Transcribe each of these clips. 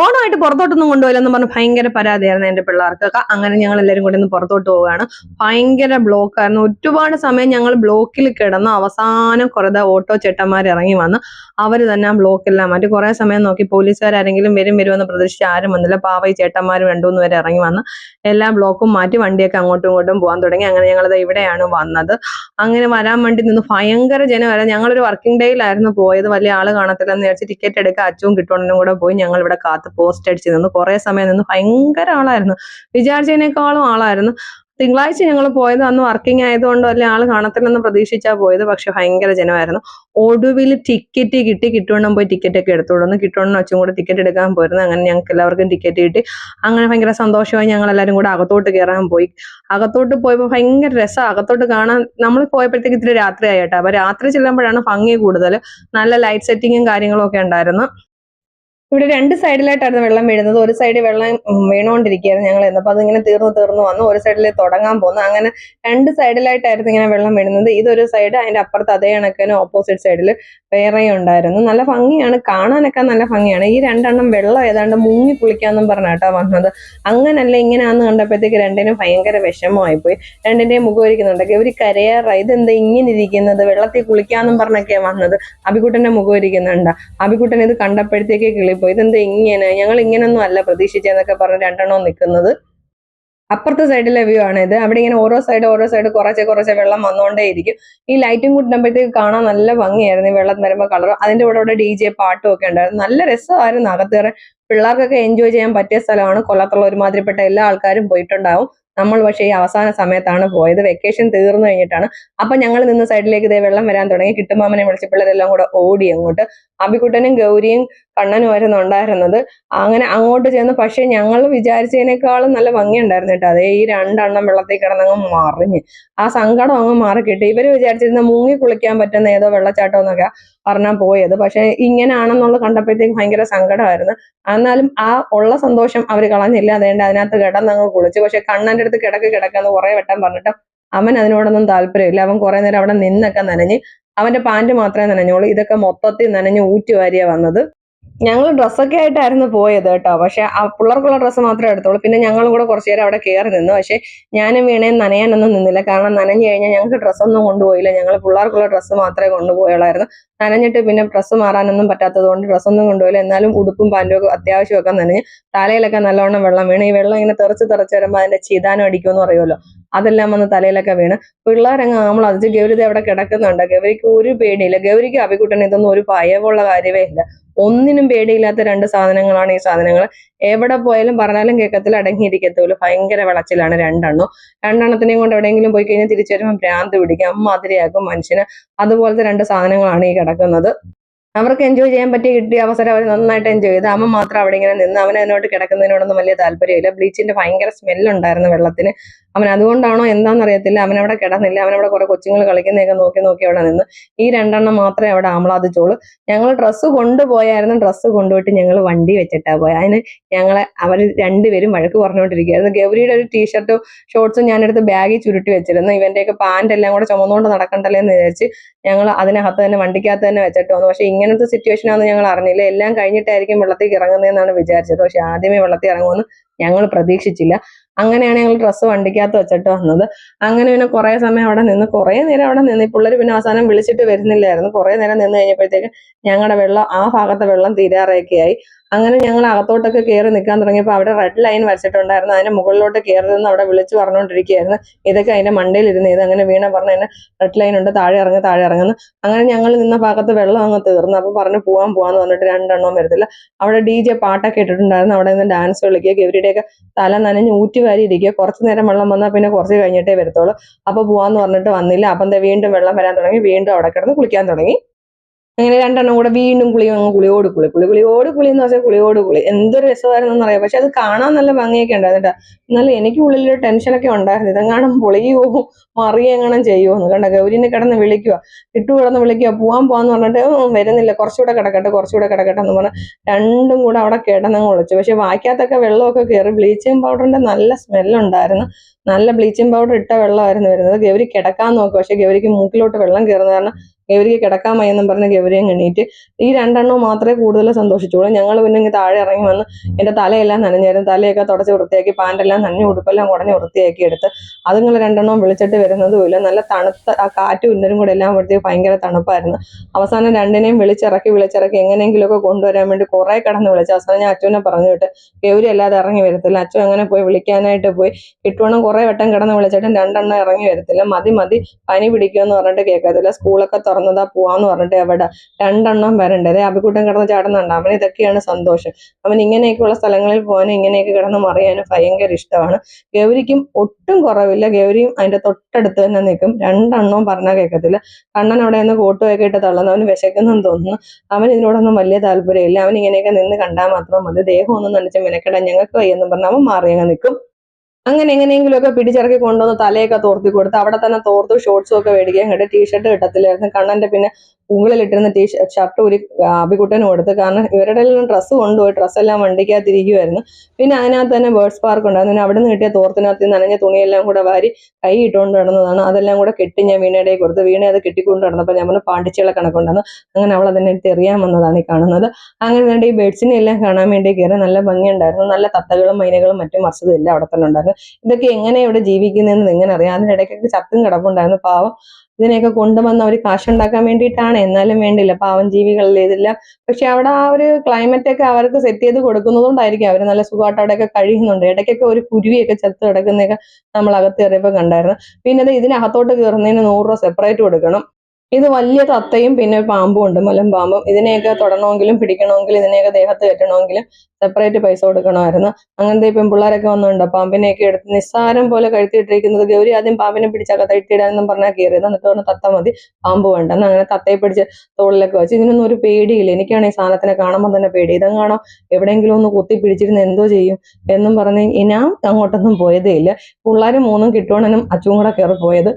ഓണമായിട്ട് പുറത്തോട്ടൊന്നും കൊണ്ടുപോയില്ലെന്ന് പറഞ്ഞ് ഭയങ്കര പരാതിയായിരുന്നു എന്റെ പിള്ളേർക്കൊക്കെ. അങ്ങനെ ഞങ്ങൾ എല്ലാവരും കൂടി ഒന്ന് പുറത്തോട്ട് പോവുകയാണ്. ഭയങ്കര ബ്ലോക്ക് ആയിരുന്നു. ഒരുപാട് സമയം ഞങ്ങൾ ബ്ലോക്കിൽ കിടന്നു അവസാനം കുറെ ഓട്ടോ ചേട്ടന്മാർ ഇറങ്ങി വന്ന് അവർ തന്നെ ആ ബ്ലോക്കെല്ലാം മാറ്റി. കുറേ സമയം നോക്കി പോലീസുകാരെങ്കിലും വരും വരുമെന്ന് പ്രതീക്ഷിച്ച് ആരും വന്നില്ല. പാവ ഈ ചേട്ടന്മാർ രണ്ടുമൂന്ന് പേര് ഇറങ്ങി വന്ന് എല്ലാ ബ്ലോക്കും മാറ്റി വണ്ടിയൊക്കെ അങ്ങോട്ടും ഇങ്ങോട്ടും പോകാൻ തുടങ്ങി. അങ്ങനെ ഞങ്ങളത് ഇവിടെയാണ് വന്നത്. അങ്ങനെ വരാൻ വേണ്ടി നിന്ന് ഭയങ്കര ജനവര. ഞങ്ങളൊരു വർക്കിംഗ് ഡേയിലായിരുന്നു പോയത്. വലിയ ആൾ കാണത്തില്ലെന്ന് വിചാരിച്ച് ടിക്കറ്റ് എടുക്കുക അച്ചും കിട്ടുവാണെന്നും കൂടെ പോയി ഞങ്ങൾ ഇവിടെ കാത്ത് പോസ്റ്റ് അടിച്ച് നിന്ന് കുറെ സമയം നിന്ന് ഭയങ്കര ആളായിരുന്നു. വിചാരിച്ചതിനേക്കാളും ആളായിരുന്നു. തിങ്കളാഴ്ച ഞങ്ങൾ പോയത് അന്ന് വർക്കിംഗ് ആയതുകൊണ്ട് അല്ലെ ആൾ കാണത്തില്ലെന്ന് പ്രതീക്ഷിച്ചാ പോയത്. പക്ഷെ ഭയങ്കര ജനമായിരുന്നു. ഒടുവിൽ ടിക്കറ്റ് കിട്ടി. കിട്ടുവണ്ണം പോയി ടിക്കറ്റ് ഒക്കെ എടുത്തോളൂ കിട്ടുവണ്ണം അച്ഛൻ കൂടെ ടിക്കറ്റ് എടുക്കാൻ പോയിരുന്നു. അങ്ങനെ ഞങ്ങൾക്ക് എല്ലാവർക്കും ടിക്കറ്റ് കിട്ടി. അങ്ങനെ ഭയങ്കര സന്തോഷമായി ഞങ്ങൾ എല്ലാവരും കൂടെ അകത്തോട്ട് കയറാൻ പോയി. അകത്തോട്ട് പോയപ്പോൾ ഭയങ്കര രസം. അകത്തോട്ട് കാണാൻ നമ്മൾ പോയപ്പോഴത്തേക്ക് ഇത്തിരി രാത്രി ആയിട്ടാ അപ്പൊ രാത്രി ചെല്ലുമ്പോഴാണ് ഭംഗി കൂടുതൽ. നല്ല ലൈറ്റ് സെറ്റിങ്ങും കാര്യങ്ങളും ഒക്കെ ഉണ്ടായിരുന്നു. ഇവിടെ രണ്ട് സൈഡിലായിട്ടായിരുന്നു വെള്ളം വീഴുന്നത്. ഒരു സൈഡിൽ വെള്ളം വീണുകൊണ്ടിരിക്കുകയായിരുന്നു ഞങ്ങൾ എന്നപ്പോൾ അതിങ്ങനെ തീർന്നു തീർന്നു വന്നു. ഒരു സൈഡിൽ തുടങ്ങാൻ പോന്നു. അങ്ങനെ രണ്ട് സൈഡിലായിട്ടായിരുന്നു ഇങ്ങനെ വെള്ളം വീഴുന്നത് ഇതൊരു സൈഡ് അതിന്റെ അപ്പുറത്ത് അതേ കണക്കിന് ഓപ്പോസിറ്റ് സൈഡിൽ വേറെയും ഉണ്ടായിരുന്നു. നല്ല ഭംഗിയാണ്. കാണാനൊക്കെ നല്ല ഭംഗിയാണ്. ഈ രണ്ടെണ്ണം വെള്ളം ഏതാണ്ട് മുങ്ങി കുളിക്കാന്നും പറഞ്ഞാട്ടാ വന്നത്. അങ്ങനല്ല ഇങ്ങനെയാന്ന് കണ്ടപ്പോഴത്തേക്ക് രണ്ടിനും ഭയങ്കര വിഷമമായി പോയി രണ്ടിന്റെയും മുഖം ഇരിക്കുന്നുണ്ട് ഇവർ കരയാറ. ഇതെന്താ ഇങ്ങനെ ഇരിക്കുന്നത്? വെള്ളത്തിൽ കുളിക്കാന്നും പറഞ്ഞൊക്കെയാ വന്നത്. അബിക്കുട്ടന്റെ മുഖം ഇരിക്കുന്നുണ്ട് അബിക്കുട്ടൻ ഇത് കണ്ടപ്പോഴത്തേക്ക് കിളിപ്പോയി ഇതെന്താ ഇങ്ങനെ? ഞങ്ങൾ ഇങ്ങനൊന്നും അല്ല പ്രതീക്ഷിച്ചെന്നൊക്കെ പറഞ്ഞ് രണ്ടെണ്ണം നിൽക്കുന്നത് അപ്പുറത്തെ സൈഡിലെ വ്യൂ ആണ് ഇത്. അവിടെ ഇങ്ങനെ ഓരോ സൈഡ് ഓരോ സൈഡ് കുറച്ച് കുറച്ച് വെള്ളം വന്നുകൊണ്ടേ ഇരിക്കും ഈ ലൈറ്റും കൂട്ടുമ്പോഴത്തേക്ക് കാണാൻ നല്ല ഭംഗിയായിരുന്നു. ഈ വെള്ളം വരുമ്പോൾ കളർ അതിന്റെ കൂടെ ഇവിടെ ഡി ജെ പാട്ടും ഒക്കെ ഉണ്ടായിരുന്നു. നല്ല രസമായിരുന്നു. അകത്ത് അകത്തേറെ പിള്ളേർക്കൊക്കെ എൻജോയ് ചെയ്യാൻ പറ്റിയ സ്ഥലമാണ്. കൊല്ലത്തുള്ള ഒരുമാതിരിപ്പെട്ട എല്ലാ ആൾക്കാരും പോയിട്ടുണ്ടാവും. നമ്മൾ പക്ഷേ ഈ അവസാന സമയത്താണ് പോയത്. വെക്കേഷൻ തീർന്നു കഴിഞ്ഞിട്ടാണ്. അപ്പൊ ഞങ്ങൾ നിന്ന് സൈഡിലേക്ക് ഇതേ വെള്ളം വരാൻ തുടങ്ങി. കിട്ടുമാമനെ വിളിച്ച പിള്ളേരെല്ലാം കൂടെ ഓടി അങ്ങോട്ട്. അബിക്കുട്ടനും ഗൗരിയും കണ്ണനും ആയിരുന്നു ഉണ്ടായിരുന്നത്. അങ്ങനെ അങ്ങോട്ട് ചെന്ന് പക്ഷെ ഞങ്ങൾ വിചാരിച്ചതിനേക്കാളും നല്ല ഭംഗി ഉണ്ടായിരുന്നു കേട്ടോ. അതേ ഈ രണ്ടെണ്ണം വെള്ളത്തിൽ കിടന്നങ്ങ് മറിഞ്ഞ്. ആ സങ്കടം അങ്ങ് മാറി കിട്ടി ഇവർ വിചാരിച്ചിരുന്ന മുങ്ങി കുളിക്കാൻ പറ്റുന്ന ഏതോ വെള്ളച്ചാട്ടം എന്നൊക്കെ പറഞ്ഞാൽ പോയത്. പക്ഷെ ഇങ്ങനെയാണെന്നുള്ളത് കണ്ടപ്പോഴത്തേക്ക് ഭയങ്കര സങ്കടമായിരുന്നു. എന്നാലും ആ ഉള്ള സന്തോഷം അവർ കളഞ്ഞില്ല. അതേണ്ട അതിനകത്ത് കിടന്നങ്ങ് കുളിച്ചു. പക്ഷെ കണ്ണന്റെ അടുത്ത് കിടക്ക് കിടക്കാന്ന് കുറെ വട്ടം പറഞ്ഞിട്ട് അവൻ അതിനോടൊന്നും താല്പര്യമില്ല. അവൻ കുറെ നേരം അവിടെ നിന്നൊക്കെ നനഞ്ഞ് അവന്റെ പാന്റ് മാത്രമേ നനഞ്ഞോളൂ ഇതൊക്കെ മൊത്തത്തിൽ നനഞ്ഞ് ഊറ്റി വാരിയാ വന്നത്. ഞങ്ങൾ ഡ്രസ്സൊക്കെ ആയിട്ടായിരുന്നു പോയത് കേട്ടോ. പക്ഷെ ആ പിള്ളേർക്കുള്ള ഡ്രസ്സ് മാത്രമേ എടുത്തോളൂ പിന്നെ ഞങ്ങളും കൂടെ കുറച്ചു നേരം അവിടെ കയറി നിന്നു. പക്ഷെ ഞാനും വീണയും നനയാനൊന്നും നിന്നില്ല. കാരണം നനഞ്ഞു കഴിഞ്ഞാൽ ഞങ്ങൾക്ക് ഡ്രസ്സൊന്നും കൊണ്ടുപോയില്ല. ഞങ്ങൾ പിള്ളേർക്കുള്ള ഡ്രസ്സ് മാത്രമേ കൊണ്ടുപോയുള്ളായിരുന്നു. നനഞ്ഞിട്ട് പിന്നെ ഡ്രസ്സ് മാറാനൊന്നും പറ്റാത്തത് കൊണ്ട് ഡ്രസ്സൊന്നും കൊണ്ടുപോയില്ല. എന്നാലും ഉടുപ്പും പാന്റും ഒക്കെ അത്യാവശ്യമൊക്കെ നനഞ്ഞ് തലയിലൊക്കെ നല്ലോണം വെള്ളം വീണ്. ഈ വെള്ളം ഇങ്ങനെ തെറിച്ച് തെറിച്ച് വരുമ്പോൾ അതിന്റെ ചീതാനം അടിക്കുമെന്ന് പറയുമല്ലോ. അതെല്ലാം വന്ന് തലയിലൊക്കെ വീണ്. പിള്ളേരങ്ങ് ആമൾ അതിച്ച് ഗൗരിത അവിടെ കിടക്കുന്നുണ്ട്. ഗൗരിക്ക് ഒരു പേടിയില്ല. ഗൗരിക്ക് അഭികുട്ടൻ ഇതൊന്നും ഒരു ഭയമുള്ള കാര്യമേ ഇല്ല. ഒന്നിനും പേടിയില്ലാത്ത രണ്ട് സാധനങ്ങളാണ് ഈ സാധനങ്ങൾ എവിടെ പോയാലും പറഞ്ഞാലും കേൾക്കത്തിൽ അടങ്ങിയിരിക്കത്തുള്ളൂ. ഭയങ്കര വിളച്ചിലാണ് രണ്ടെണ്ണം. രണ്ടെണ്ണത്തിനെയും കൊണ്ട് എവിടെയെങ്കിലും പോയി കഴിഞ്ഞാൽ തിരിച്ചു വരുമ്പോൾ ഭ്രാന്ത് പിടിക്കും. അമ്മാതിരിയാക്കും മനുഷ്യന്. അതുപോലത്തെ രണ്ട് സാധനങ്ങളാണ് ഈ കിടക്കുന്നത്. അവർക്ക് എൻജോയ് ചെയ്യാൻ പറ്റിയ കിട്ടിയ അവസരം അവർ നന്നായിട്ട് എൻജോയ് ചെയ്ത്. അമ്മ മാത്രം അവിടെ ഇങ്ങനെ നിന്ന് അവൻ അതിനോട്ട് കിടക്കുന്നതിനോടൊന്നും വലിയ താല്പര്യമില്ല. ബ്ലീച്ചിന്റെ ഭയങ്കര സ്മെല്ലുണ്ടായിരുന്നു വെള്ളത്തിന്. അവൻ അതുകൊണ്ടാണോ എന്താണെന്ന് അറിയത്തില്ല അവൻ അവിടെ കിടന്നില്ല. അവനവിടെ കുറെ കൊച്ചുങ്ങൾ കളിക്കുന്നതൊക്കെ നോക്കി നോക്കി അവിടെ നിന്ന് ഈ രണ്ടെണ്ണം മാത്രമേ അവിടെ ആമളാദിച്ചോളൂ ഞങ്ങൾ ഡ്രസ്സ് കൊണ്ടുപോയായിരുന്നു. ഡ്രസ്സ് കൊണ്ടുപോയിട്ട് ഞങ്ങൾ വണ്ടി വെച്ചിട്ടാ പോയത് അതിന് ഞങ്ങളെ അവർ രണ്ടുപേരും വഴക്ക് പറഞ്ഞുകൊണ്ടിരിക്കുകയായിരുന്നു. ഗൗരിയുടെ ഒരു ടീഷർട്ടും ഷോർട്സും ഞാനെടുത്ത് ബാഗിൽ ചുരുട്ടി വെച്ചിരുന്നു. ഇവന്റെയൊക്കെ പാന്റ് എല്ലാം കൂടെ ചുമന്നുകൊണ്ട് നടക്കണ്ടല്ലേ എന്ന് വിചാരിച്ച് ഞങ്ങൾ അതിനകത്ത് തന്നെ വണ്ടിക്കകത്ത് തന്നെ വെച്ചിട്ട് വന്നു. പക്ഷേ ഇങ്ങനത്തെ സിറ്റുവേഷൻ ആണെന്ന് ഞങ്ങൾ അറിഞ്ഞില്ല. എല്ലാം കഴിഞ്ഞിട്ടായിരിക്കും വെള്ളത്തിൽ ഇറങ്ങുന്നതെന്നാണ് വിചാരിച്ചത്. പക്ഷേ ആദ്യമേ വെള്ളത്തിൽ ഇറങ്ങുമെന്ന് ഞങ്ങൾ പ്രതീക്ഷിച്ചില്ല. അങ്ങനെയാണ് ഞങ്ങൾ ഡ്രസ്സ് വണ്ടിക്കകത്ത് വെച്ചിട്ട് വന്നത്. അങ്ങനെ പിന്നെ കുറെ സമയം അവിടെ നിന്ന് കുറെ നേരം അവിടെ നിന്ന്. ഈ പിള്ളേർ പിന്നെ അവസാനം വിളിച്ചിട്ട് വരുന്നില്ലായിരുന്നു. കുറെ നേരം നിന്ന് കഴിഞ്ഞപ്പോഴത്തേക്ക് ഞങ്ങളുടെ വെള്ളം ആ ഭാഗത്തെ വെള്ളം തീരാറൊക്കെ ആയി അങ്ങനെ ഞങ്ങൾ അകത്തോട്ടൊക്കെ കയറി നിൽക്കാൻ തുടങ്ങിയപ്പോൾ അവിടെ റെഡ് ലൈൻ വരച്ചിട്ടുണ്ടായിരുന്നു. അതിന്റെ മുകളിലോട്ട് കയറരുതെന്ന് അവിടെ വിളിച്ചു പറഞ്ഞുകൊണ്ടിരിക്കുകയായിരുന്നു. ഇതൊക്കെ അതിന്റെ മണ്ടയിൽ ഇരുന്ന് ഇത് അങ്ങനെ വീണ പറഞ്ഞ തന്നെ റെഡ് ലൈൻ ഉണ്ട് താഴെ ഇറങ്ങി താഴെ ഇറങ്ങുന്നു. അങ്ങനെ ഞങ്ങൾ നിന്ന ഭാഗത്ത് വെള്ളം അങ്ങ് തീർന്നു. അപ്പൊ പറഞ്ഞു പോകാൻ പോവാന്ന് പറഞ്ഞിട്ട് രണ്ടെണ്ണവും വരത്തില്ല. അവിടെ ഡി ജെ പാട്ടൊക്കെ ഇട്ടിട്ടുണ്ടായിരുന്നു. അവിടെ നിന്ന് ഡാൻസ് കളിക്കുക ഗൗരിയുടെയൊക്കെ തല നനഞ്ഞ് ഊറ്റി വാരി ഇരിക്കുക. കുറച്ച് നേരം വെള്ളം വന്നാൽ പിന്നെ കുറച്ച് കഴിഞ്ഞിട്ടേ വരത്തുള്ളൂ. അപ്പൊ പോവാന്ന് പറഞ്ഞിട്ട് വന്നില്ല. അപ്പം വീണ്ടും വെള്ളം വരാൻ തുടങ്ങി. വീണ്ടും അവിടെ കിടന്ന് കുളിക്കാൻ തുടങ്ങി. അങ്ങനെ രണ്ടെണ്ണം കൂടെ വീണ്ടും കുളി കുളിയോട് കുളി. കുളി കുളിയോട് കുളി എന്ന് വെച്ചാൽ കുളിയോട് കുളി. എന്തൊരു രസമായിരുന്നു അറിയാം. പക്ഷെ അത് കാണാൻ നല്ല ഭംഗിയൊക്കെ ഉണ്ടായിരുന്നു കേട്ടോ. എന്നാലും എനിക്ക് ഉള്ളിലൊരു ടെൻഷനൊക്കെ ഉണ്ടായിരുന്നു. ഇതെങ്ങാനും പൊളിയോ മറിയെങ്ങാനും ചെയ്യുമോ എന്ന്. കണ്ട? ഗൗരിനെ കിടന്ന് വിളിക്കുക ഇട്ടു കിടന്ന് വിളിക്കുക പോവാൻ പോവാന്ന് പറഞ്ഞിട്ട് വരുന്നില്ല. കുറച്ചുകൂടെ കിടക്കട്ടെ കുറച്ചുകൂടെ കിടക്കട്ടെ എന്ന് പറഞ്ഞാൽ രണ്ടും കൂടെ അവിടെ കിടന്നങ്ങ് കുളിച്ചു. പക്ഷെ വായിക്കാത്തൊക്കെ വെള്ളമൊക്കെ കയറി ബ്ലീച്ചിങ് പൗഡറിന്റെ നല്ല സ്മെല്ലുണ്ടായിരുന്നു നല്ല ബ്ലീച്ചിങ് പൗഡർ ഇട്ട വെള്ളമായിരുന്നു വരുന്നത്. ഗൗരി കിടക്കാൻ നോക്കും. പക്ഷെ ഗൗരിക്ക് മൂക്കിലോട്ട് വെള്ളം കയറുന്ന കാരണം ഗൗരിക്ക് കിടക്കാൻ വയ്യെന്നും പറഞ്ഞ് ഗൗരിയും എണീറ്റ് ഈ രണ്ടെണ്ണം മാത്രമേ കൂടുതൽ സന്തോഷിച്ചുള്ളൂ. ഞങ്ങൾ പിന്നെ ഇങ്ങനെ താഴെ ഇറങ്ങി വന്ന് എന്റെ തലയെല്ലാം നനഞ്ഞായിരുന്നു. തലയൊക്കെ തുടച്ച് വൃത്തിയാക്കി പാന്റെല്ലാം നനഞ്ഞ് ഉടുപ്പെല്ലാം കുടഞ്ഞ് വൃത്തിയാക്കി എടുത്ത് അതുങ്ങൾ രണ്ടെണ്ണം വിളിച്ചിട്ട് വരുന്നതുമില്ല നല്ല തണുത്ത ആ കാറ്റും ഉന്നരും കൂടെ എല്ലാം അവിടുത്തെ ഭയങ്കര തണുപ്പായിരുന്നു. അവസാനം രണ്ടിനെയും വിളിച്ചിറക്കി വിളിച്ചിറക്കി എങ്ങനെയെങ്കിലുമൊക്കെ കൊണ്ടുവരാൻ വേണ്ടി കുറേ കിടന്ന് വിളിച്ചു. അവസാനം ഞാൻ അച്ഛനെ പറഞ്ഞു വിട്ട് ഗൗരി അല്ലാതെ ഇറങ്ങി വരത്തില്ല. അച്ഛൻ അങ്ങനെ പോയി വിളിക്കാനായിട്ട് പോയി. കിട്ടുവണം കുറേ വട്ടം കിടന്ന് വിളിച്ചിട്ടും രണ്ടെണ്ണം ഇറങ്ങി വരത്തില്ല. മതി മതി പനി പിടിക്കുമെന്ന് പറഞ്ഞിട്ട് കേൾക്കത്തില്ല സ്കൂളൊക്കെ തുറന്നതാ പോവാന്ന് പറഞ്ഞിട്ട് എവിടെ? രണ്ടെണ്ണം വരണ്ടേ. അഭിക്കൂട്ടം കിടന്ന് ചാടുന്നുണ്ട്. അവന് ഇതൊക്കെയാണ് സന്തോഷം. അവൻ ഇങ്ങനെയൊക്കെയുള്ള സ്ഥലങ്ങളിൽ പോകാനും ഇങ്ങനെയൊക്കെ കിടന്ന് മറിയാനും ഭയങ്കര ഇഷ്ടമാണ്. ഗൗരിക്കും ഒട്ടും കുറവില്ല. ഗൗരിയും അതിന്റെ തൊട്ടടുത്ത് തന്നെ നിൽക്കും. രണ്ടെണ്ണവും പറഞ്ഞാൽ കേൾക്കത്തില്ല. കണ്ണൻ അവിടെ നിന്ന് കോട്ടുമൊക്കെ ഇട്ട് തള്ളുന്നു. അവന് വിശക്കുന്നെന്ന് തോന്നുന്നു. അവൻ ഇതിനോടൊന്നും വലിയ താല്പര്യമില്ല. അവൻ ഇങ്ങനെയൊക്കെ നിന്ന് കണ്ടാൽ മാത്രം മതി. ദേഹം ഒന്നും നനച്ച് മെനക്കെടാൻ ഞങ്ങൾക്ക് വയ്യെന്നും പറഞ്ഞ് അവൻ മാറിയങ്ങ് നിൽക്കും. അങ്ങനെ എങ്ങനെയെങ്കിലുമൊക്കെ പിടിച്ചിറക്കി കൊണ്ടുവന്ന് തലയൊക്കെ തോർത്തി കൊടുത്ത് അവിടെ തന്നെ തോർത്ത് ഷോർട്സും ഒക്കെ മേടിക്കാൻ കേട്ട് ടീഷർട്ട് കിട്ടത്തില്ലായിരുന്നു കണ്ണന്റെ പിന്നെ ഉള്ളിലിട്ടിരുന്ന ടീ ഷർട്ട് ഒരു അഭികുട്ടനും കൊടുത്ത്. കാരണം ഇവരുടെ എല്ലാം ഡ്രസ്സ് കൊണ്ടുപോയി. ഡ്രസ്സെല്ലാം വണ്ടിക്കകത്തിരിക്കുമായിരുന്നു പിന്നെ അതിനകത്ത് തന്നെ ബേർഡ്സ് പാർക്ക് ഉണ്ടായിരുന്നു. അവിടെ നിന്ന് കിട്ടിയ തോർത്തിനകത്ത് നനഞ്ഞ തുണിയെല്ലാം കൂടെ വാരി കൈ ഇട്ടുകൊണ്ട് നടന്നതാണ്. അതെല്ലാം കൂടെ കെട്ടി ഞാൻ വീണയുടെ കൊടുത്ത്. വീണ അത് കെട്ടിക്കൊണ്ട് നടന്നപ്പോൾ ഞാൻ പറഞ്ഞു പാണ്ടിച്ചകളെ കണക്കുണ്ടെന്ന്. അങ്ങനെ അവൾ അതിനെ എറിയാൻ വന്നതാണ് ഈ കാണുന്നത്. അങ്ങനെ വേണ്ട ഈ ബേഡ്സിനെ എല്ലാം കാണാൻ വേണ്ടി കയറി നല്ല ഭംഗിയുണ്ടായിരുന്നു. നല്ല തത്തകളും മൈനകളും മറ്റും മറിച്ചതും എല്ലാം അവിടെ തന്നെ ഉണ്ടായിരുന്നു. ഇതൊക്കെ എങ്ങനെ ഇവിടെ ജീവിക്കുന്നതെന്ന് എങ്ങനെ അറിയാം അതിനിടയ്ക്കൊക്കെ ചത്തും കിടപ്പുണ്ടായിരുന്നു. പാവം. ഇതിനെയൊക്കെ കൊണ്ടുവന്ന് അവർ കാശുണ്ടാക്കാൻ വേണ്ടിയിട്ടാണ്. എന്നാലും വേണ്ടില്ല പാവം ജീവികളിൽ ഇതില്ല. പക്ഷെ അവിടെ ആ ഒരു ക്ലൈമറ്റ് ഒക്കെ അവർക്ക് സെറ്റ് ചെയ്ത് കൊടുക്കുന്നതുകൊണ്ടായിരിക്കും അവർ നല്ല സുഖമായിട്ട് അവിടെയൊക്കെ കഴിയുന്നുണ്ട്. ഇടയ്ക്കൊക്കെ ഒരു കുരുവിയൊക്കെ ചത്ത് കിടക്കുന്നതൊക്കെ നമ്മൾ അകത്ത് കയറിയപ്പോൾ കണ്ടായിരുന്നു. പിന്നെ ഇത് ഇതിനകത്തോട്ട് കയറുന്നതിന് നൂറ് രൂപ സെപ്പറേറ്റ് കൊടുക്കണം. ഇത് വലിയ തത്തയും പിന്നെ പാമ്പും ഉണ്ട് മലമ്പാമ്പും ഇതിനെയൊക്കെ തൊടണമെങ്കിലും പിടിക്കണമെങ്കിലും ഇതിനെയൊക്കെ ദേഹത്ത് കെട്ടണമെങ്കിലും സെപ്പറേറ്റ് പൈസ കൊടുക്കണമായിരുന്നു. അങ്ങനത്തെ ഇപ്പം പെൺപിള്ളേരൊക്കെ വന്നുണ്ട് പാമ്പിനെയൊക്കെ എടുത്ത് നിസ്സാരം പോലെ കഴുത്തിയിട്ടിരിക്കുന്നത് ഗൗരി ആദ്യം പാമ്പിനെ പിടിച്ചൊക്കെ തട്ടിയിടാനെന്നും പറഞ്ഞാൽ കയറിയത് എന്നിട്ട് പറഞ്ഞാൽ തത്ത മതി പാമ്പ് വേണ്ട. എന്നാൽ അങ്ങനെ തത്തയെ പിടിച്ച് തോളിലൊക്കെ വെച്ച്. ഇതിനൊന്നും ഒരു പേടിയില്ല. എനിക്കാണ് ഈ സാധനത്തിനെ കാണുമ്പോൾ തന്നെ പേടി. ഇതെങ്ങാണോ എവിടെയെങ്കിലും ഒന്ന് കുത്തി പിടിച്ചിരുന്ന് എന്തോ ചെയ്യും എന്നും പറഞ്ഞ് ഞാൻ അങ്ങോട്ടൊന്നും പോയതേ ഇല്ല. പിള്ളേർ മൂന്നും കിട്ടുവാണെന്നും അച്ചും കൂടെ കയറി പോയത്.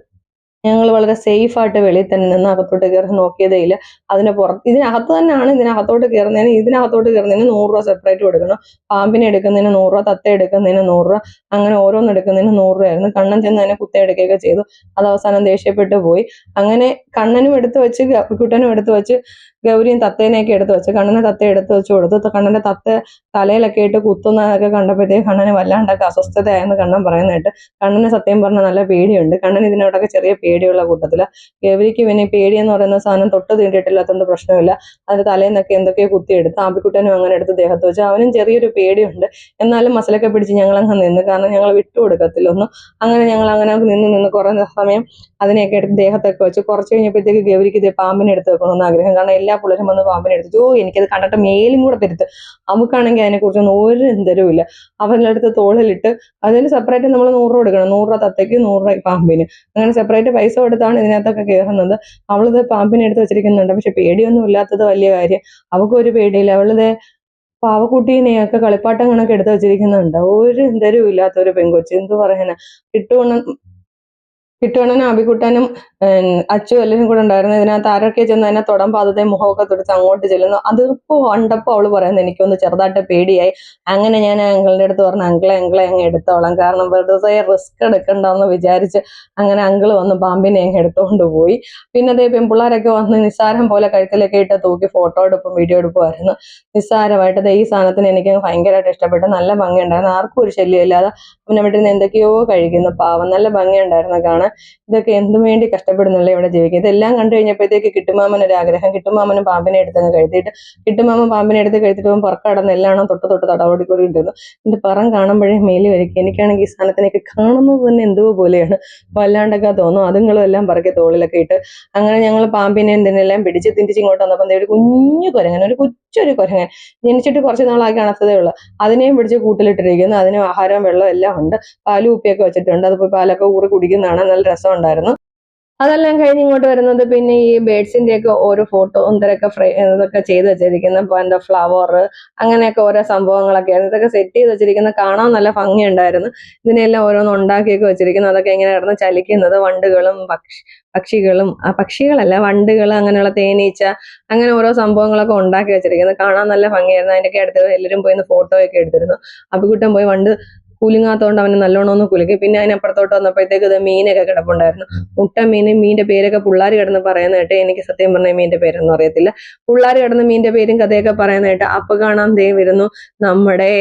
ഞങ്ങൾ വളരെ സേഫ് ആയിട്ട് വെളിയിൽ തന്നെ നിന്ന് അകത്തോട്ട് കയറി നോക്കിയതേ ഇല്ല. അതിന് പുറത്ത് ഇതിനകത്ത് തന്നെയാണ് ഇതിനകത്തോട്ട് കയറുന്നതിന് ഇതിനകത്തോട്ട് കയറുന്നതിന് നൂറ് രൂപ സെപ്പറേറ്റ് കൊടുക്കണം. പാമ്പിനെ എടുക്കുന്നതിന് നൂറ് രൂപ തത്ത എടുക്കുന്നതിന് നൂറ് രൂപ അങ്ങനെ ഓരോന്ന് എടുക്കുന്നതിന് നൂറ് രൂപയായിരുന്നു. കണ്ണൻ ചെന്ന് അതിനെ കുത്തയെടുക്കുകയൊക്കെ ചെയ്തു. അത് അവസാനം ദേഷ്യപ്പെട്ടു പോയി. അങ്ങനെ കണ്ണനും എടുത്തു വെച്ച് കുട്ടനും എടുത്തു വെച്ച് ഗൗരിയും തത്തേനെയൊക്കെ എടുത്തു വെച്ച് കണ്ണനെ തത്ത എടുത്തു വെച്ച് കൊടുത്തു. കണ്ണന്റെ തത്ത തലയിലൊക്കെ ഇട്ട് കുത്തുന്നതൊക്കെ കണ്ടപ്പോഴത്തേക്ക് കണ്ണന് വല്ലാണ്ടൊക്കെ അസ്വസ്ഥതയായെന്ന് കണ്ണൻ പറയുന്നതായിട്ട് കണ്ണനെ സത്യം പറഞ്ഞ നല്ല പേടിയുണ്ട്. കണ്ണൻ ഇതിനോടൊക്കെ ചെറിയ പേടിയുള്ള കൂട്ടത്തിൽ ഗൗരിക്ക് പിന്നെ പേടി പേടിയെന്ന് പറയുന്ന സാധനം തൊട്ട് തീണ്ടിയിട്ടില്ലാത്തതുകൊണ്ട് പ്രശ്നമില്ല. അതിന്റെ തലേന്നൊക്കെ എന്തൊക്കെയോ കുത്തിയെടുത്ത് ആപ്പിക്കുട്ടനും അങ്ങനെ എടുത്ത് ദേഹത്ത് വെച്ച് അവനും ചെറിയൊരു പേടിയുണ്ട്. എന്നാലും മസിലൊക്കെ പിടിച്ച് ഞങ്ങൾ അങ്ങ് നിന്ന് കാരണം ഞങ്ങൾ വിട്ടുകൊടുക്കത്തില്ല ഒന്നും അങ്ങനെ ഞങ്ങൾ അങ്ങനെ നിന്ന് നിന്ന് കുറേ സമയം അതിനെയൊക്കെ എടുത്ത് ദേഹത്തൊക്കെ വെച്ച് കുറച്ച് കഴിഞ്ഞപ്പോഴത്തേക്ക് ഗൗരിക്ക് ഇതേ പാമ്പിനെ എടുത്ത് വെക്കണമെന്ന് ആഗ്രഹം. കാരണം എല്ലാ പിള്ളേരും വന്ന് പാമ്പിനെ എടുത്തു ഓ എനിക്കത് കണ്ടിട്ട് മേലും കൂടെ തരുത്ത് നമുക്കാണെങ്കിൽ അതിനെക്കുറിച്ചൊന്നും ഒരു എന്തരവും ഇല്ല അവരുടെ അടുത്ത് തോളിലിട്ട് അതിന് സെപ്പറേറ്റ് നമ്മൾ നൂറ് കൊടുക്കണം നൂറ് രൂപ തത്തയ്ക്ക് നൂറ് രൂപ പാമ്പിന്. അങ്ങനെ സെപ്പറേറ്റ് പൈസ കൊടുത്താണ് ഇതിനകത്തൊക്കെ കയറുന്നത് അവളിത് പാമ്പിനെ എടുത്ത് വെച്ചിരിക്കുന്നുണ്ട്. പക്ഷെ പേടിയൊന്നും ഇല്ലാത്തത് വലിയ കാര്യം. അവൾക്കൊരു പേടിയില്ല. അവളിത് പാവക്കുട്ടീനെയൊക്കെ കളിപ്പാട്ടം കണക്ക് എടുത്ത് വെച്ചിരിക്കുന്നുണ്ട്. ഒരു എന്തരവും ഇല്ലാത്ത ഒരു പെങ്കൊച്ച് എന്ത് പറയാനാ? കിട്ടുവണ്ണം കിട്ടുവണ്ണനും അഭികുട്ടനും അച്ചു എല്ലാവരും കൂടെ ഉണ്ടായിരുന്നു. ഇതിനകത്ത് ആരൊക്കെ ചെന്ന് അതിനെ തൊടാൻ പാതത്തെ മുഖമൊക്കെ തുടിച്ച് അങ്ങോട്ട് ചെല്ലുന്നു. അതിപ്പോ കണ്ടപ്പോൾ അവൾ പറയുന്നത് എനിക്കൊന്ന് ചെറുതായിട്ട് പേടിയായി. അങ്ങനെ ഞാൻ അങ്കിളിന്റെ അടുത്ത് പറഞ്ഞു അങ്കിളെ അങ്കിളെ അങ്ങ് എടുത്തോളാം. കാരണം വെറുതെ റിസ്ക് എടുക്കണ്ടെന്ന് വിചാരിച്ച് അങ്ങനെ അങ്കിൾ വന്ന് പാമ്പിനെ അങ്ങ് എടുത്തുകൊണ്ട് പോയി. പിന്നെ അതേ പെൺപിള്ളേരൊക്കെ വന്ന് നിസ്സാരം പോലെ കഴുത്തിലൊക്കെ ഇട്ട് തൂക്കി ഫോട്ടോ എടുപ്പും വീഡിയോ എടുപ്പുമായിരുന്നു നിസ്സാരമായിട്ട് ഈ സാധനത്തിന് എനിക്ക് ഭയങ്കരമായിട്ട് ഇഷ്ടപ്പെട്ടു. നല്ല ഭംഗിയുണ്ടായിരുന്നു. ആർക്കും ഒരു ശല്യമില്ലാതെ വീട്ടിൽ നിന്ന് എന്തൊക്കെയോ കഴിക്കുന്നു. പാവം. നല്ല ഭംഗിയുണ്ടായിരുന്നു കാണാൻ. ഇതൊക്കെ എന്തു വേണ്ടി കഷ്ടപ്പെടുന്നുള്ള ഇവിടെ ജീവിക്കുക? ഇതെല്ലാം കണ്ടു കഴിഞ്ഞപ്പോഴത്തേക്ക് കിട്ടുമാമൻ ഒരു ആഗ്രഹം. കിട്ടുമാമനും പാമ്പിനെ എടുത്തങ്ങ് കഴുത്തിയിട്ട് കിട്ടുമാമൻ പാമ്പിനെ എടുത്ത് കഴുത്തിട്ട് പുറക്കടന്ന് എല്ലാം തൊട്ട് തൊട്ട് തടവടിക്കൊണ്ടിരുന്നു എന്റെ പറം കാണുമ്പോഴേ മേലി വരയ്ക്കും. എനിക്കാണെങ്കിൽ ഈ സാധനത്തിനൊക്കെ കാണുന്നത് തന്നെ എന്തോ പോലെയാണ്. വല്ലാണ്ടൊക്കെ തോന്നും. അതുങ്ങളും എല്ലാം പറക്കി തോളിലൊക്കെ ഇട്ട് അങ്ങനെ ഞങ്ങൾ പാമ്പിനെ എന്തിനെല്ലാം പിടിച്ച് തിരിച്ച് ഇങ്ങോട്ട് വന്നപ്പോൾ ഒരു കുഞ്ഞു കുരങ്ങൻ ഒരു കൊച്ചൊരു കുരങ്ങൻ ജനിച്ചിട്ട് കുറച്ച് നാളായി കാണത്തതേ ഉള്ളൂ. അതിനെയും പിടിച്ച് കൂട്ടിലിട്ടിരിക്കുന്നു. അതിന് ആഹാരവും വെള്ളവും എല്ലാം ഉണ്ട്. പാലും ഉപ്പിയൊക്കെ വെച്ചിട്ടുണ്ട്. അതിപ്പോൾ പാലൊക്കെ ഊറി കുടിക്കുന്നതാണ്. നല്ല രസമുണ്ടായിരുന്നു. അതെല്ലാം കഴിഞ്ഞ് ഇങ്ങോട്ട് വരുന്നത് പിന്നെ ഈ ബേഡ്സിന്റെ ഒക്കെ ഓരോ ഫോട്ടോ എന്തൊക്കെ ഫ്രെയിം ഇതൊക്കെ ചെയ്ത് വെച്ചിരിക്കുന്ന എന്താ ഫ്ലവർ അങ്ങനെയൊക്കെ ഓരോ സംഭവങ്ങളൊക്കെ ആയിരുന്നു ഇതൊക്കെ സെറ്റ് ചെയ്ത് വെച്ചിരിക്കുന്ന കാണാൻ നല്ല ഭംഗിയുണ്ടായിരുന്നു. ഇതിനെല്ലാം ഓരോന്ന് ഉണ്ടാക്കിയൊക്കെ വെച്ചിരിക്കുന്നു. അതൊക്കെ ഇങ്ങനെ കിടന്ന് ചലിക്കുന്നത് വണ്ടുകളും പക്ഷി പക്ഷികളും ആ പക്ഷികളല്ല വണ്ടുകൾ അങ്ങനെയുള്ള തേനീച്ച അങ്ങനെ ഓരോ സംഭവങ്ങളൊക്കെ ഉണ്ടാക്കി വെച്ചിരിക്കുന്നത് കാണാൻ നല്ല ഭംഗിയായിരുന്നു. അതിന്റെയൊക്കെ അടുത്ത് എല്ലാവരും പോയി ഫോട്ടോ ഒക്കെ എടുത്തിരുന്നു. അഭികുട്ടൻ പോയി വണ്ട് കുലുങ്ങാത്തോണ്ട് അവന് നല്ലോണം ഒന്ന് കുലുക്കി പിന്നെ അതിനപ്പുറത്തോട്ട് വന്നപ്പോഴത്തേക്ക് ഇത് മീനൊക്കെ കിടപ്പുണ്ടായിരുന്നു. മുട്ട മീൻ മീന്റെ പേരൊക്കെ പിള്ളേർ കിടന്ന് പറയുന്നതായിട്ട് എനിക്ക് സത്യം പറഞ്ഞ മീന്റെ പേരൊന്നും അറിയത്തില്ല. പിള്ളേർ കിടന്ന് മീന്റെ പേരും കഥയൊക്കെ പറയുന്നതായിട്ട് അപ്പൊ കാണാൻ ദേ വരുന്നു നമ്മുടെ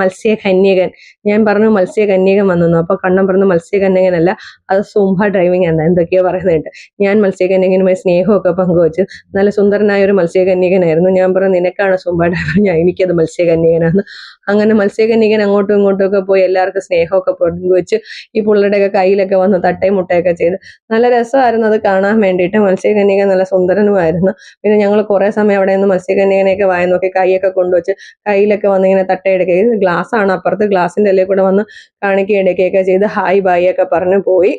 മത്സ്യകന്യകൻ. ഞാൻ പറഞ്ഞു മത്സ്യകന്യകൻ വന്നു അപ്പൊ കണ്ണം പറഞ്ഞു മത്സ്യകന്യകനല്ല അത് സുംഭ ഡ്രൈവിംഗ് ആണ് എന്തൊക്കെയോ പറയുന്നതായിട്ട് ഞാൻ മത്സ്യകന്യകനുമായി സ്നേഹമൊക്കെ പങ്കുവച്ച്. നല്ല സുന്ദരനായ ഒരു മത്സ്യകന്യകനായിരുന്നു. ഞാൻ പറഞ്ഞു നിനക്കാണ് സുംഭ ഡ്രൈവർ ഞാൻ എനിക്കത് മത്സ്യകന്യകനാണ്. അങ്ങനെ മത്സ്യകന്യകൻ അങ്ങോട്ടും ഇങ്ങോട്ടും ഒക്കെ പോയി എല്ലാവർക്കും സ്നേഹമൊക്കെ പങ്കുവെച്ച് ഈ പുള്ളിയുടെയൊക്കെ കയ്യിലൊക്കെ വന്ന് തട്ടയും മുട്ടയൊക്കെ ചെയ്ത് നല്ല രസമായിരുന്നു അത് കാണാൻ വേണ്ടിയിട്ട്. മത്സ്യകന്യക നല്ല സുന്ദരനുമായിരുന്നു. പിന്നെ ഞങ്ങൾ കുറെ സമയം അവിടെ നിന്ന് മത്സ്യകന്യകനെയൊക്കെ വായ നോക്കി കൈയൊക്കെ കൊണ്ടുവച്ച് കയ്യിലൊക്കെ വന്ന് ഇങ്ങനെ തട്ടയെടുക്കുക ഇത് ഗ്ലാസ് ആണ് അപ്പുറത്ത് ഗ്ലാസിന്റെ ഇടയിൽ കൂടെ വന്ന് കാണിക്കുക എടുക്കുകയൊക്കെ ചെയ്ത് ഹായ് ബായ് ഒക്കെ പറഞ്ഞു പോയി.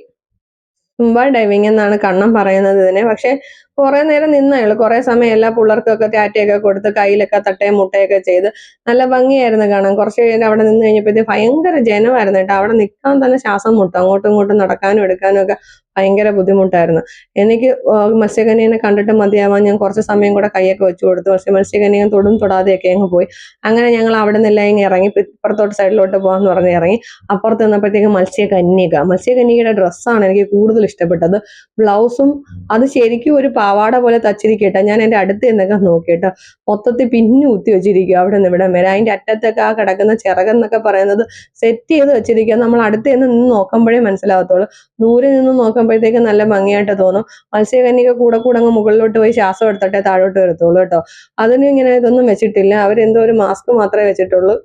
തുമ്പ ഡൈവിംഗ് എന്നാണ് കണ്ണം പറയുന്നത് ഇതിനെ. പക്ഷെ കുറെ നേരം നിന്നയുള്ളൂ കുറെ സമയം എല്ലാ പിള്ളേർക്കൊക്കെ ടാറ്റയൊക്കെ കൊടുത്ത് കയ്യിലൊക്കെ തട്ടയും മുട്ടയൊക്കെ ചെയ്ത് നല്ല ഭംഗിയായിരുന്നു കാണാൻ. കുറച്ച് കഴിഞ്ഞ് അവിടെ നിന്ന് കഴിഞ്ഞപ്പോഴത്തേക്ക് ഭയങ്കര ജനമായിരുന്നു കേട്ടോ. അവിടെ നിൽക്കാൻ തന്നെ ശ്വാസം മുട്ടും. അങ്ങോട്ടും ഇങ്ങോട്ടും നടക്കാനും എടുക്കാനും ഒക്കെ ഭയങ്കര ബുദ്ധിമുട്ടായിരുന്നു. എനിക്ക് മത്സ്യകന്യനെ കണ്ടിട്ട് മതിയാവാൻ ഞാൻ കുറച്ച് സമയം കൂടെ കൈയൊക്കെ വെച്ചു കൊടുത്തു. പക്ഷെ മത്സ്യകന്യകൻ തൊടും തൊടാതെയൊക്കെ അങ്ങ് പോയി. അങ്ങനെ ഞങ്ങൾ അവിടെ നിന്നെല്ലാം ഇങ്ങനെ ഇറങ്ങി ഇപ്പ- ഇപ്പുറത്തോട്ട് സൈഡിലോട്ട് പോകാന്ന് പറഞ്ഞ് ഇറങ്ങി. അപ്പുറത്ത് നിന്നപ്പോഴത്തേക്ക് മത്സ്യകന്യക. മത്സ്യകന്യകയുടെ ഡ്രസ്സാണ് എനിക്ക് കൂടുതൽ ഇഷ്ടപ്പെട്ടത്. ബ്ലൗസും അത് ശരിക്കും ഒരു പാവാട പോലെ തച്ചിരിക്കട്ടെ. ഞാൻ എന്റെ അടുത്ത് നിന്നൊക്കെ നോക്കിയിട്ട്. മൊത്തത്തിൽ പിന്നു കുത്തി വെച്ചിരിക്കും അവിടെ നിന്ന് ഇവിടെ വരെ അതിന്റെ അറ്റത്തൊക്കെ ആ കിടക്കുന്ന ചിറകെന്നൊക്കെ പറയുന്നത് സെറ്റ് ചെയ്ത് വെച്ചിരിക്കുക നമ്മൾ അടുത്ത് നിന്ന് നിന്ന് നോക്കുമ്പോഴേ മനസ്സിലാവത്തുള്ളൂ. ദൂരെ നിന്ന് നോക്കുമ്പോഴത്തേക്ക് നല്ല ഭംഗിയായിട്ട് തോന്നും. മത്സ്യകന്യക കൂടെ കൂടെ അങ്ങ് മുകളിലോട്ട് പോയി ശ്വാസം എടുത്തിട്ടേ താഴോട്ട് വരത്തുള്ളൂ കേട്ടോ. അതിനും ഇങ്ങനെ ഇതൊന്നും വെച്ചിട്ടില്ല. അവരെന്തോ ഒരു മാസ്ക് മാത്രമേ വെച്ചിട്ടുള്ളൂ.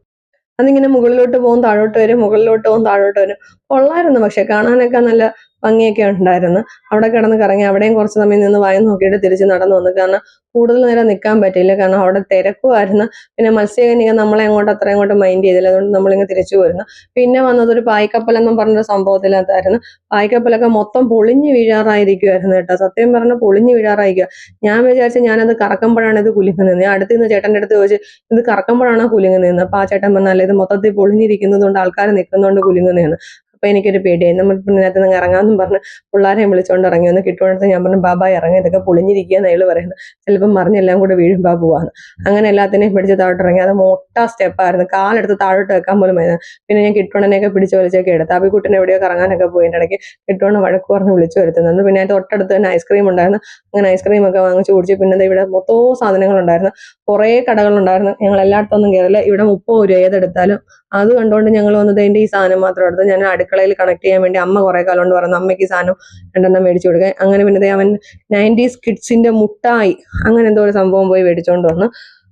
അതിങ്ങനെ മുകളിലോട്ട് പോകും താഴോട്ട് വരും മുകളിലോട്ട് പോകും താഴോട്ട് വരും. കൊള്ളായിരുന്നു പക്ഷെ കാണാനൊക്കെ നല്ല ഭംഗിയൊക്കെ ഉണ്ടായിരുന്നു. അവിടെ കിടന്ന് കറങ്ങി അവിടെയും കുറച്ച് സമയം നിന്ന് വായി നോക്കിയിട്ട് തിരിച്ച് നടന്നു വന്നു. കാരണം കൂടുതൽ നേരം നിൽക്കാൻ പറ്റിയില്ല. കാരണം അവിടെ തിരക്കുമായിരുന്നു. പിന്നെ മത്സ്യകന്യക നമ്മളെ അങ്ങോട്ട് അത്ര അങ്ങോട്ട് മൈൻഡ് ചെയ്തില്ല. അതുകൊണ്ട് നമ്മളിങ്ങ് തിരിച്ചു പോരുന്നു. പിന്നെ വന്നത് ഒരു പായ്ക്കപ്പൽ എന്നും പറഞ്ഞൊരു സംഭവത്തിനകത്തായിരുന്നു. പായ്ക്കപ്പലൊക്കെ മൊത്തം പൊളിഞ്ഞു വീഴാറായിരിക്കുമായിരുന്നു കേട്ടോ. സത്യം പറഞ്ഞാൽ പൊളിഞ്ഞു വീഴാറായിരിക്കുക ഞാൻ വിചാരിച്ചു ഞാനത് കറക്കുമ്പോഴാണ് ഇത് കുലുങ്ങുന്നത്. ഞാൻ അടുത്ത് നിന്ന് ചേട്ടന്റെ അടുത്ത് ചോദിച്ചു ഇത് കറക്കുമ്പോഴാണോ കുലുങ്ങുന്നതെന്ന്? അപ്പൊ ആ ചേട്ടൻ പറഞ്ഞാൽ ഇത് മൊത്തത്തിൽ പൊളിഞ്ഞിരിക്കുന്നതുകൊണ്ട് ആൾക്കാർ നിൽക്കുന്നതുകൊണ്ട് കുലുങ്ങുന്നതാണ് അപ്പൊ എനിക്കൊരു പേടിയായി. നമ്മൾ ഇതിനകത്ത് നിന്ന് ഇറങ്ങാമെന്നും പറഞ്ഞ് പിള്ളേരെ വിളിച്ചുകൊണ്ട് ഇറങ്ങി ഒന്ന് കിട്ടുവാണെന്ന് ഞാൻ പറഞ്ഞു ബാബ ഇറങ്ങി ഇതൊക്കെ പൊളിഞ്ഞിരിക്കുക അയാൾ പറയുന്നത് ചിലപ്പോൾ മറിഞ്ഞെല്ലാം കൂടെ വീഴും ബാബുവാന്ന് അങ്ങനെ എല്ലാത്തിനെയും പിടിച്ച് താഴോട്ട് ഇറങ്ങി. അത് മൊട്ട സ്റ്റെപ്പായിരുന്നു. കാലെടുത്ത് താഴോട്ട് വെക്കാൻ പോലും വരുന്നത് പിന്നെ ഞാൻ കിട്ടുവണനെയൊക്കെ പിടിച്ച് വലിച്ചൊക്കെ എടുത്ത്. അബിക്കുട്ടനെ എവിടെയോ കറങ്ങാനൊക്കെ പോയി. എന്റെ ഇടയ്ക്ക് കിട്ടുവണ്ണ വഴക്ക് പറഞ്ഞ് വിളിച്ചു വരുത്തുന്നത് പിന്നെ തൊട്ടടുത്ത് തന്നെ ഐസ്ക്രീം ഉണ്ടായിരുന്നു. അങ്ങനെ ഐസ്ക്രീം ഒക്കെ വാങ്ങിച്ച് കുടിച്ച് പിന്നെ ഇവിടെ മൊത്തവും സാധനങ്ങളുണ്ടായിരുന്നു. കുറേ കടകളുണ്ടായിരുന്നു. ഞങ്ങൾ എല്ലായിടത്തൊന്നും കയറില്ല ഇവിടെ മുപ്പത് രൂപ ഏതെടുത്താലും അത് കണ്ടുകൊണ്ട് ഞങ്ങൾ വന്നത് എന്റെ ഈ സാധനം മാത്രം എടുത്ത് ഞാൻ അടുക്കളയിൽ കണക്ട് ചെയ്യാൻ വേണ്ടി അമ്മ കുറെ കാലം കൊണ്ട് പറഞ്ഞു അമ്മയ്ക്ക് ഈ സാധനം രണ്ടെണ്ണം മേടിച്ചു കൊടുക്കാൻ. അങ്ങനെ പിന്നെ അവൻ നയന്റീസ് കിഡ്സിന്റെ മുട്ടായി അങ്ങനെ എന്തോ ഒരു സംഭവം പോയി മേടിച്ചോണ്ട് വന്നു.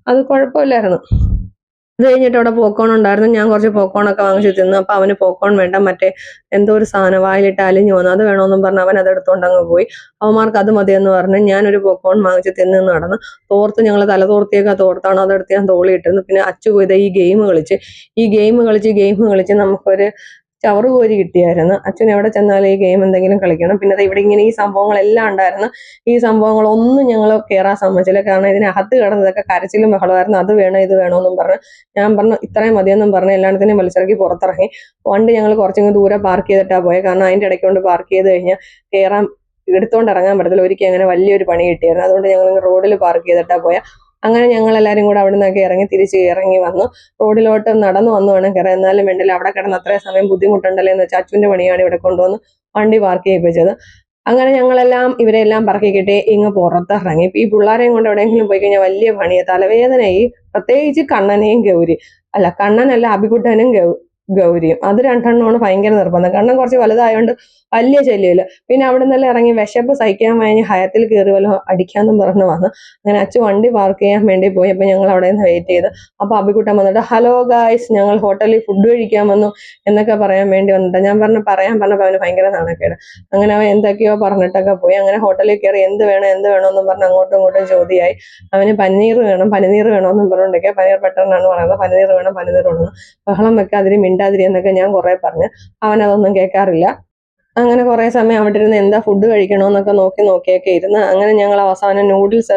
അത് കുഴപ്പമില്ലായിരുന്നു. അത് കഴിഞ്ഞിട്ട് അവിടെ പോക്കോൺ ഉണ്ടായിരുന്നു. ഞാൻ കുറച്ച് പോക്കോൺ ഒക്കെ വാങ്ങിച്ചു തിന്നു. അപ്പൊ അവന് പോക്കോൺ വേണ്ട. മറ്റേ എന്തോ ഒരു സാധനം വായിലിട്ട് അലിഞ്ഞു വന്നു. അത് വേണമെന്നും പറഞ്ഞ് അവൻ അത് എടുത്തോണ്ട് അങ്ങ് പോയി. അവന്മാർക്ക് അത് മതിയെന്ന് പറഞ്ഞ് ഞാനൊരു പോക്കോൺ വാങ്ങിച്ച് തിന്നു നടന്നു. തോർത്ത് ഞങ്ങൾ തലതോർത്തിയൊക്കെ തോർത്താണ് അതെടുത്ത് ഞാൻ തോളിയിട്ടിരുന്നു പിന്നെ അച്ചു പോയത് ഈ ഗെയിം കളിച്ച്. ഈ ഗെയിം കളിച്ച് ഗെയിം കളിച്ച് നമുക്കൊരു ചവറ് കോരി കിട്ടിയായിരുന്നു. അച്ഛൻ എവിടെ ചെന്നാലും ഈ ഗെയിം എന്തെങ്കിലും കളിക്കണം. പിന്നെ ഇവിടെ ഇങ്ങനെ ഈ സംഭവങ്ങളെല്ലാം ഉണ്ടായിരുന്നു. ഈ സംഭവങ്ങളൊന്നും ഞങ്ങൾ കയറാൻ സമ്മതിച്ചില്ല. കാരണം ഇതിനകത്ത് കിടന്നതൊക്കെ കരച്ചിലും ബഹളമായിരുന്നു. അത് വേണം ഇത് വേണമെന്നും പറഞ്ഞ് ഞാൻ പറഞ്ഞു ഇത്രയും മതിയെന്നും പറഞ്ഞ് എല്ലാത്തിനെയും മത്സരക്കി പുറത്തിറങ്ങി. വണ്ടി ഞങ്ങൾ കുറച്ചിങ്ങ് ദൂരെ പാർക്ക് ചെയ്തിട്ടാ പോയത് കാരണം അതിന്റെ ഇടയ്ക്ക് കൊണ്ട് പാർക്ക് ചെയ്ത് കഴിഞ്ഞാൽ കയറാൻ എടുത്തോണ്ട് ഇറങ്ങാൻ പറ്റത്തില്ല. ഒരിക്കലും അങ്ങനെ വലിയൊരു പണി കിട്ടിയായിരുന്നു. അതുകൊണ്ട് ഞങ്ങൾ റോഡിൽ പാർക്ക് ചെയ്തിട്ടാ പോയ. അങ്ങനെ ഞങ്ങൾ എല്ലാവരും കൂടെ അവിടെ നിന്നൊക്കെ ഇറങ്ങി തിരിച്ച് ഇറങ്ങി വന്നു. റോഡിലോട്ട് നടന്നു വന്നു വേണം കയറാൻ എന്നാലും വേണ്ടില്ല. അവിടെ കിടന്ന് അത്രയും സമയം ബുദ്ധിമുട്ടുണ്ടല്ലോ എന്ന് വെച്ചാൽ അച്ഛന്റെ പണിയാണ് ഇവിടെ കൊണ്ടുവന്ന് വണ്ടി പാർക്ക് ചെയ്യിപ്പിച്ചത്. അങ്ങനെ ഞങ്ങളെല്ലാം ഇവരെല്ലാം പറക്കി കിട്ടി ഇങ്ങ് പുറത്തിറങ്ങി. ഈ പിള്ളേരെയും കൊണ്ട് എവിടെയെങ്കിലും പോയി കഴിഞ്ഞാൽ വലിയ പണിയാണ് തലവേദനയായി പ്രത്യേകിച്ച് കണ്ണനെയും ഗൗരി. അല്ല കണ്ണനല്ല അഭികുട്ടനും ഗൗ ഗൗരിയും. അത് രണ്ടെണ്ണമാണ് ഭയങ്കര നിർബന്ധം. കാരണം കുറച്ച് വലുതായതുകൊണ്ട് വലിയ ചെല്ലില്ല. പിന്നെ അവിടെ നിന്നെല്ലാം ഇറങ്ങി വിശപ്പ് സഹിക്കാൻ കഴിഞ്ഞ് ഹയത്തിൽ കയറി വല്ല അടിക്കാമെന്നും പറഞ്ഞു വന്ന് അങ്ങനെ അച്ഛൻ വണ്ടി പാർക്ക് ചെയ്യാൻ വേണ്ടി പോയി. അപ്പൊ ഞങ്ങൾ അവിടെ നിന്ന് വെയിറ്റ് ചെയ്ത്. അപ്പൊ അബിക്കുട്ടൻ വന്നിട്ട് ഹലോ ഗായ്സ് ഞങ്ങൾ ഹോട്ടലിൽ ഫുഡ് കഴിക്കാൻ വന്നു എന്നൊക്കെ പറയാൻ വേണ്ടി വന്നിട്ട്. ഞാൻ പറഞ്ഞു പറയാൻ പറഞ്ഞപ്പോൾ അവന് ഭയങ്കര നാണക്കേട്. അങ്ങനെ അവൻ എന്തൊക്കെയോ പറഞ്ഞിട്ടൊക്കെ പോയി. അങ്ങനെ ഹോട്ടലിൽ കയറി എന്ത് വേണം എന്ത് വേണമെന്നും പറഞ്ഞ് അങ്ങോട്ടും ഇങ്ങോട്ടും ചോദ്യമായി അവന് പനീർ വേണം പനിനീർ വേണമെന്നും പറഞ്ഞുകൊണ്ടൊക്കെ പനീർ പെട്ടെന്നാണ് പറയുന്നത്. പനീർ വേണം പനീർ വേണം ബഹളം വെക്കാതിരി മിണ്ടാതിരി എന്നൊക്കെ ഞാൻ കുറെ പറഞ്ഞു. അവൻ അതൊന്നും കേൾക്കാറില്ല. അങ്ങനെ കുറെ സമയം അവിടെ ഇരുന്ന് എന്താ ഫുഡ് കഴിക്കണോന്നൊക്കെ നോക്കി നോക്കിയൊക്കെ ഇരുന്ന് അങ്ങനെ ഞങ്ങൾ അവസാനം നൂഡിൽസ്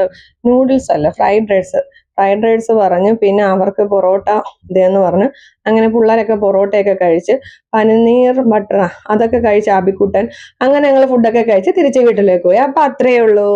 നൂഡിൽസ് അല്ല ഫ്രൈഡ് റൈസ് ഫ്രൈഡ് റൈസ് പറഞ്ഞു. പിന്നെ അവർക്ക് പൊറോട്ട ഇതെന്ന് പറഞ്ഞു. അങ്ങനെ പിള്ളേരൊക്കെ പൊറോട്ടയൊക്കെ കഴിച്ച് പനിനീർ ബട്ടർ അതൊക്കെ കഴിച്ച് ആബിക്കുട്ടൻ. അങ്ങനെ ഞങ്ങൾ ഫുഡൊക്കെ കഴിച്ച് തിരിച്ച് വീട്ടിലേക്ക് പോയി. അപ്പൊ അത്രയേ ഉള്ളൂ.